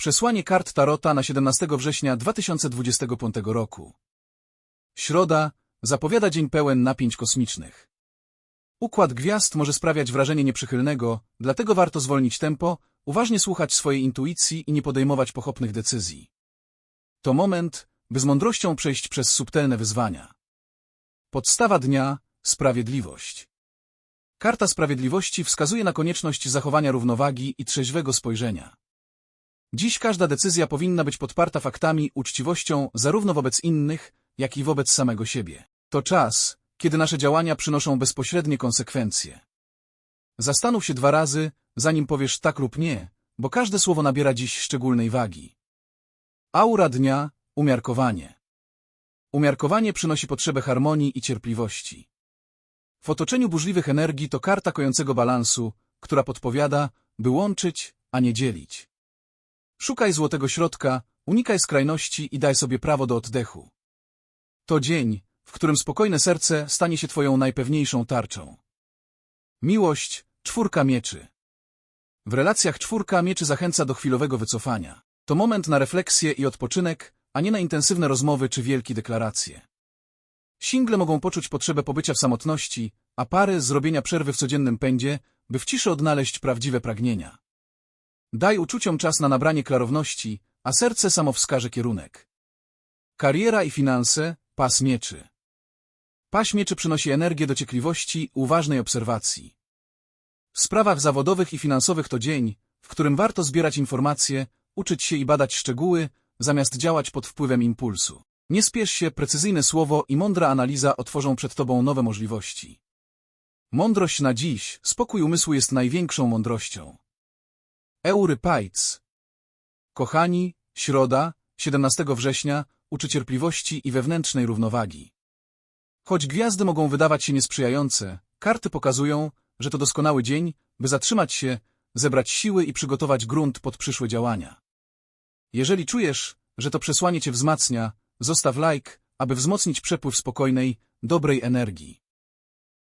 Przesłanie kart Tarota na 17 września 2025 roku. Środa zapowiada dzień pełen napięć kosmicznych. Układ gwiazd może sprawiać wrażenie nieprzychylnego, dlatego warto zwolnić tempo, uważnie słuchać swojej intuicji i nie podejmować pochopnych decyzji. To moment, by z mądrością przejść przez subtelne wyzwania. Podstawa dnia – sprawiedliwość. Karta sprawiedliwości wskazuje na konieczność zachowania równowagi i trzeźwego spojrzenia. Dziś każda decyzja powinna być podparta faktami, uczciwością zarówno wobec innych, jak i wobec samego siebie. To czas, kiedy nasze działania przynoszą bezpośrednie konsekwencje. Zastanów się dwa razy, zanim powiesz tak lub nie, bo każde słowo nabiera dziś szczególnej wagi. Aura dnia – umiarkowanie. Umiarkowanie przynosi potrzebę harmonii i cierpliwości. W otoczeniu burzliwych energii to karta kojącego balansu, która podpowiada, by łączyć, a nie dzielić. Szukaj złotego środka, unikaj skrajności i daj sobie prawo do oddechu. To dzień, w którym spokojne serce stanie się twoją najpewniejszą tarczą. Miłość, czwórka mieczy. W relacjach czwórka mieczy zachęca do chwilowego wycofania. To moment na refleksję i odpoczynek, a nie na intensywne rozmowy czy wielkie deklaracje. Single mogą poczuć potrzebę pobycia w samotności, a pary zrobienia przerwy w codziennym pędzie, by w ciszy odnaleźć prawdziwe pragnienia. Daj uczuciom czas na nabranie klarowności, a serce samo wskaże kierunek. Kariera i finanse, pas mieczy. Paś mieczy przynosi energię dociekliwości uważnej obserwacji. W sprawach zawodowych i finansowych to dzień, w którym warto zbierać informacje, uczyć się i badać szczegóły, zamiast działać pod wpływem impulsu. Nie spiesz się, precyzyjne słowo i mądra analiza otworzą przed tobą nowe możliwości. Mądrość na dziś, spokój umysłu jest największą mądrością. Eury Pajc Kochani, środa, 17 września, uczy cierpliwości i wewnętrznej równowagi. Choć gwiazdy mogą wydawać się niesprzyjające, karty pokazują, że to doskonały dzień, by zatrzymać się, zebrać siły i przygotować grunt pod przyszłe działania. Jeżeli czujesz, że to przesłanie cię wzmacnia, zostaw like, aby wzmocnić przepływ spokojnej, dobrej energii.